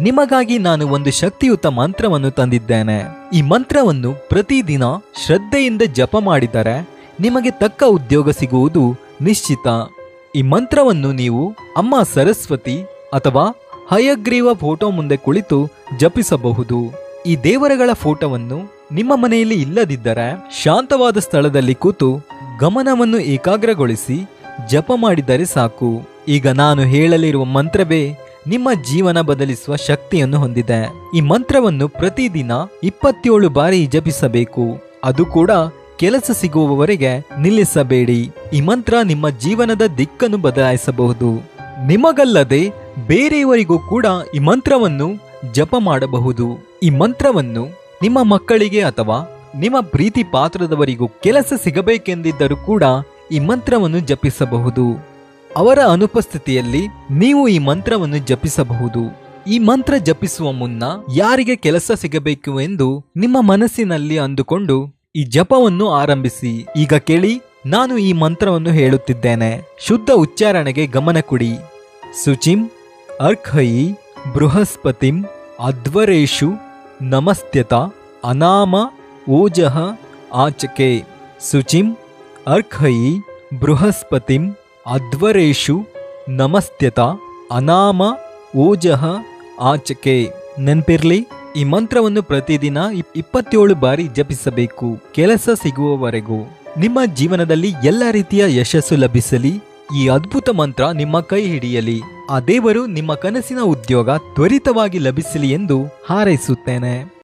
ನಿಮಗಾಗಿ ನಾನು ಒಂದು ಶಕ್ತಿಯುತ ಮಂತ್ರವನ್ನು ತಂದಿದ್ದೇನೆ. ಈ ಮಂತ್ರವನ್ನು ಪ್ರತಿದಿನ ಶ್ರದ್ಧೆಯಿಂದ ಜಪ ಮಾಡಿದರೆ ನಿಮಗೆ ತಕ್ಕ ಉದ್ಯೋಗ ಸಿಗುವುದು ನಿಶ್ಚಿತ. ಈ ಮಂತ್ರವನ್ನು ನೀವು ಅಮ್ಮ ಸರಸ್ವತಿ ಅಥವಾ ಹಯಗ್ರೀವ ಫೋಟೋ ಮುಂದೆ ಕುಳಿತು ಜಪಿಸಬಹುದು. ಈ ದೇವರಗಳ ಫೋಟೋವನ್ನು ನಿಮ್ಮ ಮನೆಯಲ್ಲಿ ಇಲ್ಲದಿದ್ದರೆ ಶಾಂತವಾದ ಸ್ಥಳದಲ್ಲಿ ಕೂತು ಗಮನವನ್ನು ಏಕಾಗ್ರಗೊಳಿಸಿ ಜಪ ಮಾಡಿದರೆ ಸಾಕು. ಈಗ ನಾನು ಹೇಳಲಿರುವ ಮಂತ್ರವೇ ನಿಮ್ಮ ಜೀವನ ಬದಲಿಸುವ ಶಕ್ತಿಯನ್ನು ಹೊಂದಿದೆ. ಈ ಮಂತ್ರವನ್ನು ಪ್ರತಿದಿನ ಇಪ್ಪತ್ತೇಳು ಬಾರಿ ಜಪಿಸಬೇಕು. ಅದು ಕೂಡ ಕೆಲಸ ಸಿಗುವವರೆಗೆ ನಿಲ್ಲಿಸಬೇಡಿ. ಈ ಮಂತ್ರ ನಿಮ್ಮ ಜೀವನದ ದಿಕ್ಕನ್ನು ಬದಲಾಯಿಸಬಹುದು. ನಿಮಗಲ್ಲದೆ ಬೇರೆಯವರಿಗೂ ಕೂಡ ಈ ಮಂತ್ರವನ್ನು ಜಪ ಮಾಡಬಹುದು. ಈ ಮಂತ್ರವನ್ನು ನಿಮ್ಮ ಮಕ್ಕಳಿಗೆ ಅಥವಾ ನಿಮ್ಮ ಪ್ರೀತಿ ಪಾತ್ರದವರಿಗೂ ಕೆಲಸ ಸಿಗಬೇಕೆಂದಿದ್ದರೂ ಕೂಡ ಈ ಮಂತ್ರವನ್ನು ಜಪಿಸಬಹುದು. ಅವರ ಅನುಪಸ್ಥಿತಿಯಲ್ಲಿ ನೀವು ಈ ಮಂತ್ರವನ್ನು ಜಪಿಸಬಹುದು. ಈ ಮಂತ್ರ ಜಪಿಸುವ ಮುನ್ನ ಯಾರಿಗೆ ಕೆಲಸ ಸಿಗಬೇಕು ಎಂದು ನಿಮ್ಮ ಮನಸ್ಸಿನಲ್ಲಿ ಅಂದುಕೊಂಡು ಈ ಜಪವನ್ನು ಆರಂಭಿಸಿ. ಈಗ ಕೇಳಿ, ನಾನು ಈ ಮಂತ್ರವನ್ನು ಹೇಳುತ್ತಿದ್ದೇನೆ. ಶುದ್ಧ ಉಚ್ಚಾರಣೆಗೆ ಗಮನ ಕೊಡಿ. ಶುಚಿಂ ಅರ್ಖಯಿ ಬೃಹಸ್ಪತಿಂ ಅಧ್ವರೇಶು ನಮಸ್ತ್ಯತ ಅನಾಮ ಓಜಃ ಆಚಕೆ. ಸುಚಿಂ ಅರ್ಖಯಿ ಬೃಹಸ್ಪತಿಂ ಅಧ್ವರೇಶು ನಮಸ್ತ್ಯತ ಅನಾಮ ಓಜಃ ಆಚಕೆ. ನೆನ್ಪಿರ್ಲಿ, ಈ ಮಂತ್ರವನ್ನು ಪ್ರತಿದಿನ ಇಪ್- ಇಪ್ಪತ್ತೇಳು ಬಾರಿ ಜಪಿಸಬೇಕು. ಕೆಲಸ ಸಿಗುವವರೆಗೂ. ನಿಮ್ಮ ಜೀವನದಲ್ಲಿ ಎಲ್ಲ ರೀತಿಯ ಯಶಸ್ಸು ಲಭಿಸಲಿ. ಈ ಅದ್ಭುತ ಮಂತ್ರ ನಿಮ್ಮ ಕೈ ಹಿಡಿಯಲಿ. ಆ ದೇವರು ನಿಮ್ಮ ಕನಸಿನ ಉದ್ಯೋಗ ತ್ವರಿತವಾಗಿ ಲಭಿಸಲಿ ಎಂದು ಹಾರೈಸುತ್ತೇನೆ.